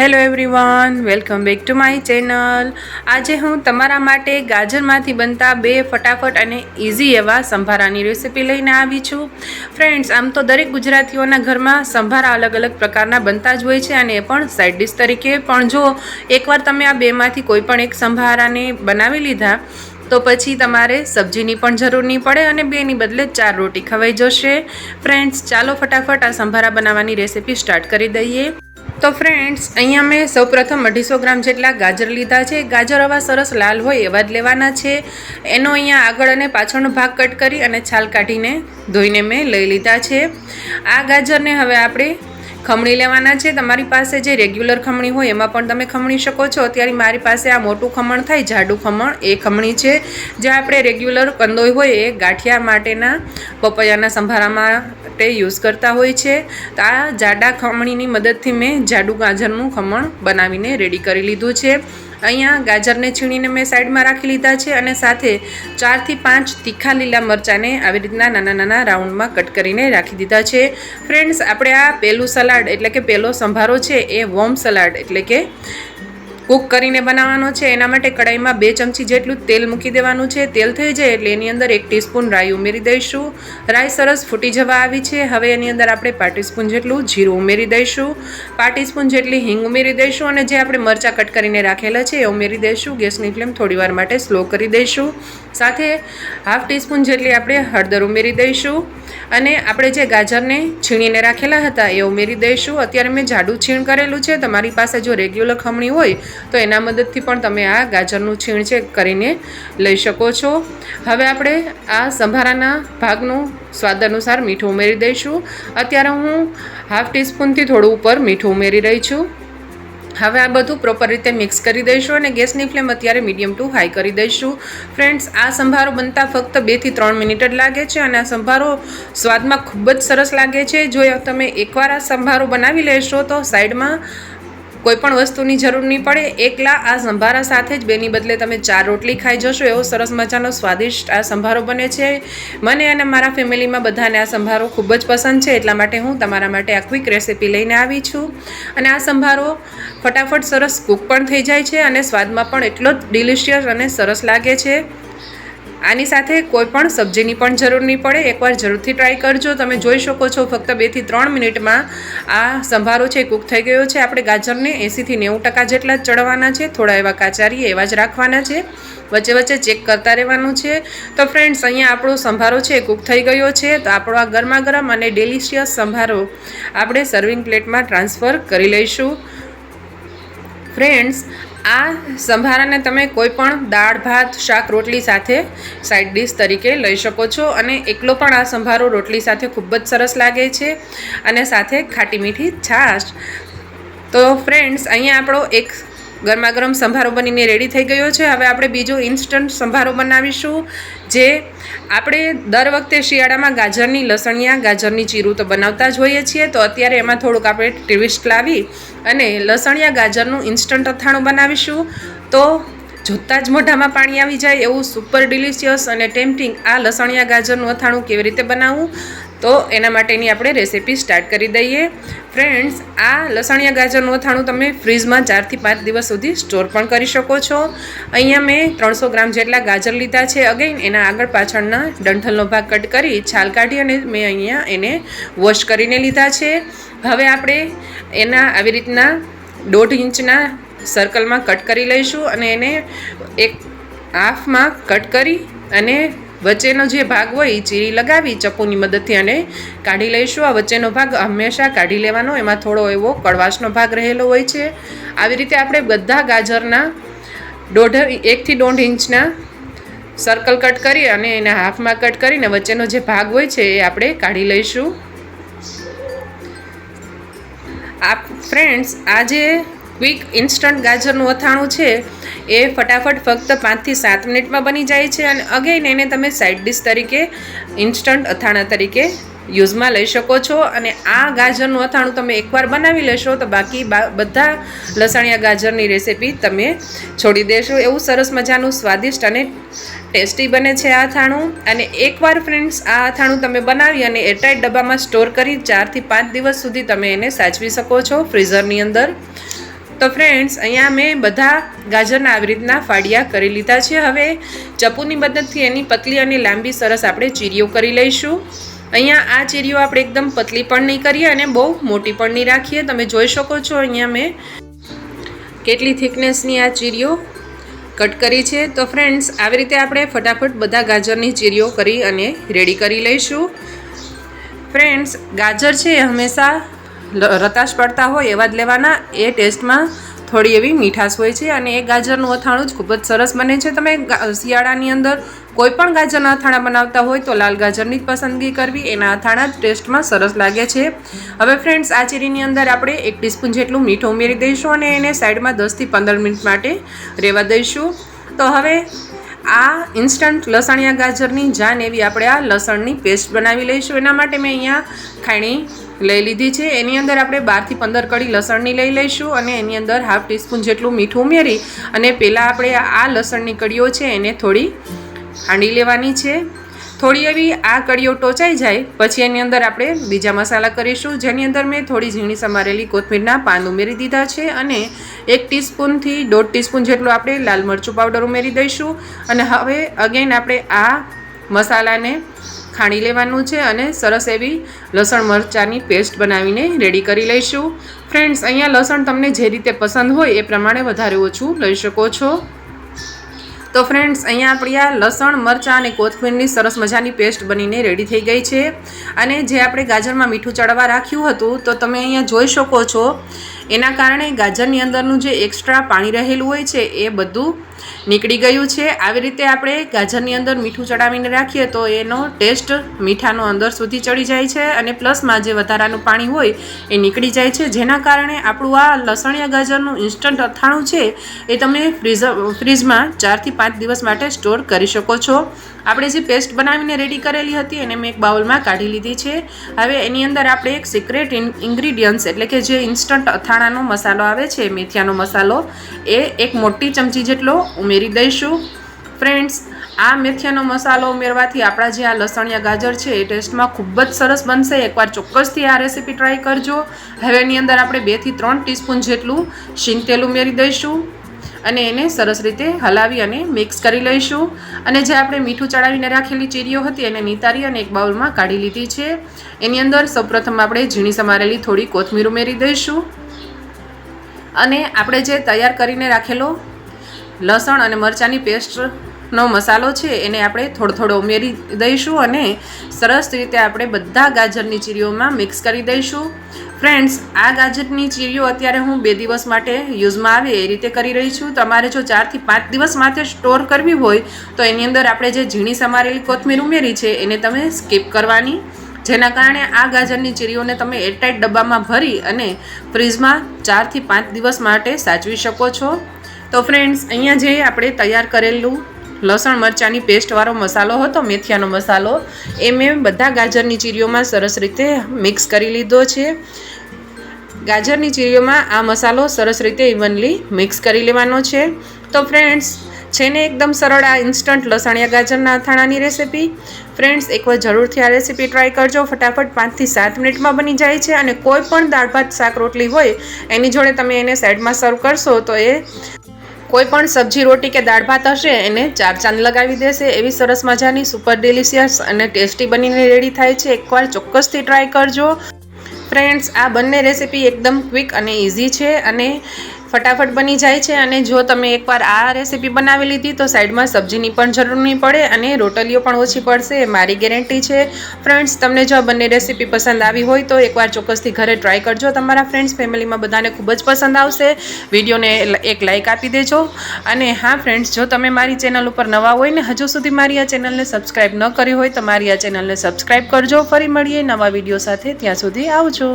Hello everyone welcome back to my channel આજે હું તમારા માટે ગાજરમાંથી બનતા બે ફટાફટ અને ઇઝી એવા સંભારાની રેસિપી લઈને આવી છું. ફ્રેન્ડ્સ આમ તો દરેક ગુજરાતીઓના ઘરમાં સંભારા અલગ અલગ પ્રકારના બનતા જ હોય છે અને એ પણ સાઇડ ડિશ તરીકે. પણ જો એકવાર તમે આ બેમાંથી કોઈ પણ એક સંભારાને બનાવી લીધા, તો પછી તમારે સબ્જીની પણ જરૂર નહીં પડે અને બેની બદલે ચાર રોટી ખવાઈ જશે. ફ્રેન્ડ્સ ચાલો ફટાફટ આ સંભારા બનાવવાની રેસીપી સ્ટાર્ટ કરી દઈએ. તો ફ્રેન્ડ્સ અહીંયા મેં સૌપ્રથમ અઢીસો ગ્રામ જેટલા ગાજર લીધા છે. ગાજર આવા સરસ લાલ હોય એવા જ લેવાના છે. એનો અહીંયા આગળ અને પાછળનો ભાગ કટ કરી અને છાલ કાઢીને ધોઈને મેં લઈ લીધા છે. આ ગાજરને હવે આપણે ખમણી લેવાના છે. તમારી પાસે જે રેગ્યુલર ખમણી હોય એમાં પણ તમે ખમણી શકો છો. અત્યારે મારી પાસે આ મોટું ખમણ થાય, જાડું ખમણ, એ ખમણી છે. જે આપણે રેગ્યુલર કંદોઈ હોય એ ગાંઠિયા માટેના, પપૈયાના સંભારા માટે યુઝ કરતા હોય છે. તો આ જાડા ખમણીની મદદથી મેં જાડું ગાજરનું ખમણ બનાવીને રેડી કરી લીધું છે. અહીંયા ગાજરને છીણીને મેં સાઈડમાં રાખી લીધા છે અને સાથે ચારથી પાંચ તીખા લીલા મરચાંને આવી રીતના નાના નાના રાઉન્ડમાં કટ કરીને રાખી દીધા છે. ફ્રેન્ડ્સ, આપણે આ પહેલું સલાડ એટલે કે પહેલો સંભારો છે એ વોમ સલાડ એટલે કે કૂક કરીને બનાવવાનો છે. એના માટે કડાઈમાં બે ચમચી જેટલું તેલ મૂકી દેવાનું છે. તેલ થઈ જાય એટલે એની અંદર એક ટીસ્પૂન રાઈ ઉમેરી દઈશું. રાઈ સરસ ફૂટી જવા આવી છે. હવે એની અંદર આપણે પા ટીસ્પૂન જેટલું જીરું ઉમેરી દઈશું. પા ટીસ્પૂન જેટલી હિંગ ઉમેરી દઈશું અને જે આપણે મરચાં કટ કરીને રાખેલા છે એ ઉમેરી દઈશું. ગેસની ફ્લેમ થોડીવાર માટે સ્લો કરી દઈશું. સાથે હાફ ટીસ્પૂન જેટલી આપણે હળદર ઉમેરી દઈશું અને આપણે જે ગાજરને છીણીને રાખેલા હતા એ ઉમેરી દઈશું. અત્યારે મેં જાડું છીણ કરેલું છે. તમારી પાસે જો રેગ્યુલર ખમણી હોય તો એના મદદથી પણ તમે આ ગાજરનું છીણ છે કરીને લઈ શકો છો. હવે આપણે આ સંભારાના ભાગનું સ્વાદ અનુસાર મીઠું ઉમેરી દઈશું. અત્યારે હું હાફ ટીસ્પૂનથી થોડું ઉપર મીઠું ઉમેરી રહી છું. હવે આ બધું પ્રોપર રીતે મિક્સ કરી દઈશું અને ગેસની ફ્લેમ અત્યારે મીડિયમ ટુ હાઈ કરી દઈશું. ફ્રેન્ડ્સ આ સંભારો બનતા ફક્ત બેથી ત્રણ મિનિટ જ લાગે છે અને આ સંભારો સ્વાદમાં ખૂબ જ સરસ લાગે છે. જો તમે એકવાર આ સંભારો બનાવી લેશો તો સાઈડમાં કોઈ પણ વસ્તુની જરૂર નહીં પડે. એકલા આ સંભારા સાથે જ બેની બદલે તમે ચાર રોટલી ખાઈ જશો એવો સરસ મજાનો સ્વાદિષ્ટ આ સંભારો બને છે. મને અને મારા ફેમિલીમાં બધાને આ સંભારો ખૂબ જ પસંદ છે, એટલા માટે હું તમારા માટે આ ક્વિક રેસિપી લઈને આવી છું. અને આ સંભારો ફટાફટ સરસ કૂક પણ થઈ જાય છે અને સ્વાદમાં પણ એટલો જ ડિલિશિયસ અને સરસ લાગે છે. આની સાથે કોઈ પણ સબ્જીની પણ જરૂર નહીં પડે. એકવાર જરૂરથી ટ્રાય કરજો. તમે જોઈ શકો છો ફક્ત બેથી ત્રણ મિનિટમાં આ સંભારો છે કૂક થઈ ગયો છે. આપણે ગાજરને એંસીથી નેવું ટકા જેટલા જ ચડવાના છે. થોડા એવા કાચારી એવા જ રાખવાના છે. વચ્ચે વચ્ચે ચેક કરતા રહેવાનું છે. તો ફ્રેન્ડ્સ અહીંયા આપણો સંભારો છે કૂક થઈ ગયો છે. તો આપણો આ ગરમા ગરમ અને ડેલિશિયસ સંભારો આપણે સર્વિંગ પ્લેટમાં ટ્રાન્સફર કરી લઈશું. ફ્રેન્ડ્સ આ સંભારાને તમે કોઈ પણ દાળ, ભાત, શાક, રોટલી સાથે સાઈડ ડિશ તરીકે લઈ શકો છો અને એકલો પણ આ સંભારો રોટલી સાથે ખૂબ જ સરસ લાગે છે અને સાથે ખાટી મીઠી છાશ. તો ફ્રેન્ડ્સ અહીંયા આપણો એક ગરમા ગરમ સંભારો બનીને રેડી થઈ ગયો છે. હવે આપણે બીજો ઇન્સ્ટન્ટ સંભારો બનાવીશું, જે આપણે દર વખતે શિયાળામાં ગાજરની લસણિયા, ગાજરની ચીરું તો બનાવતા જ હોઈએ છીએ. તો અત્યારે એમાં થોડુંક આપણે ટ્વિસ્ટ લાવી અને લસણિયા, ગાજરનું ઇન્સ્ટન્ટ અથાણું બનાવીશું. તો જોતાં જ મોઢામાં પાણી આવી જાય એવું સુપર ડિલિશિયસ અને ટેમ્પટિંગ આ લસણિયા, ગાજરનું અથાણું કેવી રીતે બનાવવું? તો એના માટેની આપણે રેસીપી સ્ટાર્ટ કરી દઈએ. ફ્રેન્ડ્સ, આ લસણિયા ગાજરનું અથાણું તમે ફ્રીજમાં ચારથી પાંચ દિવસ સુધી સ્ટોર પણ કરી શકો છો. અહીંયા મેં ત્રણસો ગ્રામ જેટલા ગાજર લીધા છે. અગેન એના આગળ પાછળના ડંઠલનો ભાગ કટ કરી છાલ કાઢી અને મેં અહીંયા એને વોશ કરીને લીધા છે. હવે આપણે એના આવી રીતના દોઢ ઇંચના સર્કલમાં કટ કરી લઈશું અને એને એક હાફમાં કટ કરી અને વચ્ચેનો જે ભાગ હોય એ ચીરી લગાવી ચપ્પુની મદદથી અને કાઢી લઈશું. આ વચ્ચેનો ભાગ હંમેશા કાઢી લેવાનો. એમાં થોડો એવો કડવાશનો ભાગ રહેલો હોય છે. આવી રીતે આપણે બધા ગાજરના દોઢ એકથી દોઢ ઇંચના સર્કલ કટ કરી અને એના હાફમાં કટ કરીને વચ્ચેનો જે ભાગ હોય છે, એ આપણે કાઢી લઈશું. આ ફ્રેન્ડ્સ આ જે ક્વિક ઇન્સ્ટન્ટ ગાજરનું અથાણું છે, એ ફટાફટ ફક્ત પાંચથી સાત મિનિટમાં બની જાય છે અને અગેન એને તમે સાઇડ ડિશ તરીકે ઇન્સ્ટન્ટ અથાણા તરીકે યુઝમાં લઈ શકો છો અને આ ગાજરનું અથાણું તમે એકવાર બનાવી લેશો તો બાકી બધા લસણિયા ગાજરની રેસીપી તમે છોડી દેશો. એવું સરસ મજાનું સ્વાદિષ્ટ અને ટેસ્ટી બને છે આ અથાણું. અને એકવાર ફ્રેન્ડ્સ આ અથાણું તમે બનાવી અને એરટાઇટ ડબ્બામાં સ્ટોર કરી ચારથી પાંચ દિવસ સુધી તમે એને સાચવી શકો છો ફ્રીઝરની અંદર. તો ફ્રેન્ડ્સ અહીંયા મેં બધા ગાજરના આવી રીતના ફાડિયા કરી લીધા છે. હવે ચપ્પુની મદદથી એની પતલી અને લાંબી સરસ આપણે ચીરીઓ કરી લઈશું. અહીંયા આ ચીરીઓ આપણે એકદમ પતલી પણ નહીં કરીએ અને બહુ મોટી પણ નહીં રાખીએ. તમે જોઈ શકો છો અહીંયા મેં કેટલી થિકનેસની આ ચીરીઓ કટ કરી છે. તો ફ્રેન્ડ્સ આવી રીતે આપણે ફટાફટ બધા ગાજરની ચીરીઓ કરી અને રેડી કરી લઈશું. ફ્રેન્ડ્સ ગાજર છે હંમેશા રતાશ પડતા હોય એવા જ લેવાના. એ ટેસ્ટમાં થોડી એવી મીઠાશ હોય છે અને એ ગાજરનું અથાણું જ ખૂબ જ સરસ બને છે. તમે શિયાળાની અંદર કોઈ પણ ગાજરના અથાણા બનાવતા હોય તો લાલ ગાજરની જ પસંદગી કરવી. એના અથાણા જ ટેસ્ટમાં સરસ લાગે છે. હવે ફ્રેન્ડ્સ, આ ચીરીની અંદર આપણે એક ટીસ્પૂન જેટલું મીઠું ઉમેરી દઈશું અને એને સાઈડમાં દસથી પંદર મિનિટ માટે રહેવા દઈશું. તો હવે આ ઇન્સ્ટન્ટ લસણિયા ગાજરની જાન એવી આપણે આ લસણની પેસ્ટ બનાવી લઈશું. એના માટે મેં અહીંયા ખાણી લઈ લીધી છે. એની અંદર આપણે બારથી પંદર કડી લસણની લઈ લઈશું અને એની અંદર હાફ ટીસ્પૂન જેટલું મીઠું ઉમેરી અને પહેલાં આપણે આ લસણની કડીઓ છે એને થોડી હાંડી લેવાની છે. થોડી એવી આ કડીઓ ટોચાઈ જાય, પછી એની અંદર આપણે બીજા મસાલા કરીશું, જેની અંદર મેં થોડી ઝીણી સમારેલી કોથમીરના પાન ઉમેરી દીધા છે અને એક ટીસ્પૂનથી દોઢ ટીસ્પૂન જેટલું આપણે લાલ મરચું પાવડર ઉમેરી દઈશું. અને હવે અગેન આપણે આ મસાલાને ખાણી લેવાનું છે અને સરસ એવી લસણ મરચાંની પેસ્ટ બનાવીને રેડી કરી લઈશું. ફ્રેન્ડ્સ, અહીંયા લસણ તમને જે રીતે પસંદ હોય એ પ્રમાણે વધારે ઓછું લઈ શકો છો. તો ફ્રેન્ડ્સ અહીંયા આપણી આ લસણ, મરચાં અને કોથમીરની સરસ મજાની પેસ્ટ બનીને રેડી થઈ ગઈ છે. અને જે આપણે ગાજરમાં મીઠું ચડવા રાખ્યું હતું, તો તમે અહીંયા જોઈ શકો છો એના કારણે ગાજરની અંદરનું જે એક્સ્ટ્રા પાણી રહેલું હોય છે, એ બધું નીકળી ગયું છે. આવી રીતે આપણે ગાજરની અંદર મીઠું ચડાવીને રાખીએ તો એનો ટેસ્ટ મીઠાનો અંદર સુધી ચડી જાય છે અને પ્લસમાં જે વધારાનું પાણી હોય એ નીકળી જાય છે. જેના કારણે આપણું આ લસણિયા ગાજરનું ઇન્સ્ટન્ટ અથાણું છે, એ તમે ફ્રીઝ ફ્રીજમાં ચારથી પાંચ દિવસ માટે સ્ટોર કરી શકો છો. આપણે જે પેસ્ટ બનાવીને રેડી કરેલી હતી એને મેં એક બાઉલમાં કાઢી લીધી છે. હવે એની અંદર આપણે એક સિક્રેટ ઇન્ગ્રીડિયન્ટ્સ એટલે કે જે ઇન્સ્ટન્ટ અથાણાનો મસાલો આવે છે, મેથિયાનો મસાલો, એ એક મોટી ચમચી જેટલો ઉમેરી દઈશું. ફ્રેન્ડ્સ, આ મેથિયાનો મસાલો ઉમેરવાથી આપણા જે આ લસણિયા ગાજર છે, એ ટેસ્ટમાં ખૂબ જ સરસ બનશે. એકવાર ચોક્કસથી આ રેસીપી ટ્રાય કરજો. હવે એની અંદર આપણે બેથી ત્રણ ટીસ્પૂન જેટલું શીંગ તેલ ઉમેરી દઈશું અને એને સરસ રીતે હલાવી અને મિક્સ કરી લઈશું. અને જે આપણે મીઠું ચડાવીને રાખેલી ચીરીઓ હતી, એને નિતારી અને એક બાઉલમાં કાઢી લીધી છે. એની અંદર સૌપ્રથમ આપણે ઝીણી સમારેલી થોડી કોથમીર ઉમેરી દઈશું. અને આપણે જે તૈયાર કરીને રાખેલો લસણ અને મરચાંની પેસ્ટનો મસાલો છે, એને આપણે થોડો થોડો ઉમેરી દઈશું અને સરસ રીતે આપણે બધા ગાજરની ચીરીઓમાં મિક્સ કરી દઈશું. ફ્રેન્ડ્સ, આ ગાજરની ચીરીઓ અત્યારે હું બે દિવસ માટે યુઝમાં આવે એ રીતે કરી રહી છું. તમારે જો ચારથી પાંચ દિવસ માટે સ્ટોર કરવી હોય, તો એની અંદર આપણે જે ઝીણી સમારેલી કોથમીર ઉમેરી છે, એને તમે સ્કીપ કરવાની જેના કારણે આ ગાજરની ચીરીઓને તમે એરટાઇટ ડબ્બામાં ભરી અને ફ્રીજમાં ચારથી પાંચ દિવસ માટે સાચવી શકો છો. તો ફ્રેન્ડ્સ અહીંયા જે આપણે તૈયાર કરેલું લસણ મરચાંની પેસ્ટવાળો મસાલો હતો, મેથિયાનો મસાલો, એ મેં બધા ગાજરની ચીરીઓમાં સરસ રીતે મિક્સ કરી લીધો છે. ગાજરની ચીરીઓમાં આ મસાલો સરસ રીતે ઇવનલી મિક્સ કરી લેવાનો છે. તો ફ્રેન્ડ્સ છે ને એકદમ સરળ આ ઇન્સ્ટન્ટ લસણિયા ગાજરના અથાણાની રેસીપી ફ્રેન્ડ્સ એકવાર જરૂરથી આ રેસીપી ટ્રાય કરજો. ફટાફટ પાંચથી સાત મિનિટમાં બની જાય છે અને કોઈ પણ દાળ, ભાત, શાક, રોટલી હોય, એની જોડે તમે એને સાઈડમાં સર્વ કરશો તો એ કોઈ પણ સબ્જી, રોટી કે દાળ, ભાત હશે, એને ચાર ચાંદ લગાવી દેશે. એવી સરસ મજાની સુપર ડિલિશિયસ અને ટેસ્ટી બનીને રેડી થાય છે. એકવાર ચોક્કસથી ટ્રાય કરજો. ફ્રેન્ડ્સ આ બંને રેસીપી એકદમ ક્વિક અને ઇઝી છે અને ફટાફટ બની જાય છે અને જો તમે એકવાર આ રેસીપી બનાવી લીધી, તો સાઈડમાં સબ્જીની પણ જરૂર નહીં પડે અને રોટલીઓ પણ ઓછી પડશે. એ મારી ગેરંટી છે. ફ્રેન્ડ્સ, તમને જો આ બંને રેસીપી પસંદ આવી હોય, તો એકવાર ચોક્કસથી ઘરે ટ્રાય કરજો. તમારા ફ્રેન્ડ્સ, ફેમિલીમાં બધાને ખૂબ જ પસંદ આવશે. વિડીયોને એક લાઇક આપી દેજો. અને હા, ફ્રેન્ડ્સ, જો તમે મારી ચેનલ ઉપર નવા હોય ને, હજુ સુધી મારી આ ચેનલને સબસ્ક્રાઈબ ન કરી હોય, તો મારી આ ચેનલને સબસ્ક્રાઈબ કરજો. ફરી મળીએ નવા વીડિયો સાથે. ત્યાં સુધી આવજો.